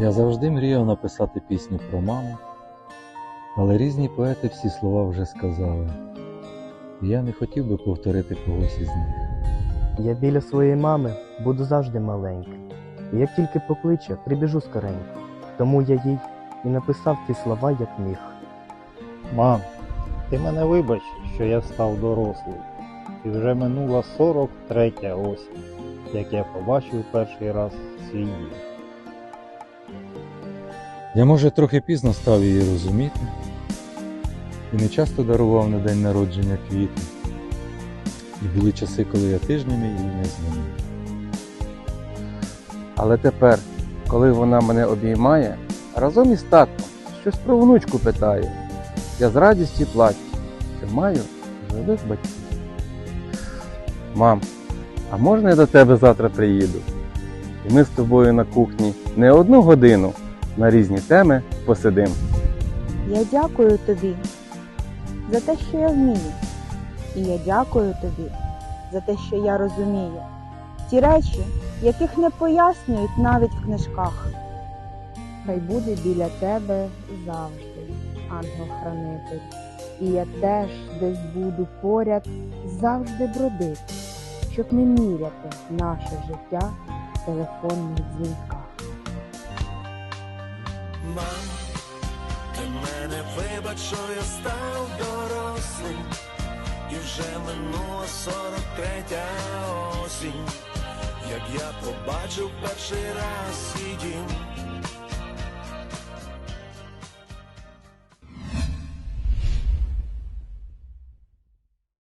Я завжди мріяв написати пісню про маму, але різні поети всі слова вже сказали. І я не хотів би повторити когось із них. Я біля своєї мами буду завжди маленьким. І як тільки покличе, прибіжу скоренько. Тому я їй і написав ті слова, як міг. Мам, ти мене вибач, що я став дорослий. І вже минула 43 осінь, як я побачив перший раз свій дім. Я, може, трохи пізно став її розуміти, і не часто дарував на день народження квіти. І були часи, коли я тижнями її не дзвонив. Але тепер, коли вона мене обіймає, разом із татком щось про внучку питає. Я з радістю плачу, що маю живих батьків. Мам, а можна я до тебе завтра приїду? І ми з тобою на кухні не одну годину на різні теми посидим. Я дякую тобі за те, що я вмію. І я дякую тобі за те, що я розумію. Ті речі, яких не пояснюють навіть в книжках. Хай буде біля тебе завжди, ангел-хранитель. І я теж десь буду поряд завжди бродити, щоб не міряти наше життя телефонних дзвінках. Мам, ти мене вибач, що я став дорослим, і вже минула 43 осінь, як я побачив перший раз і дім,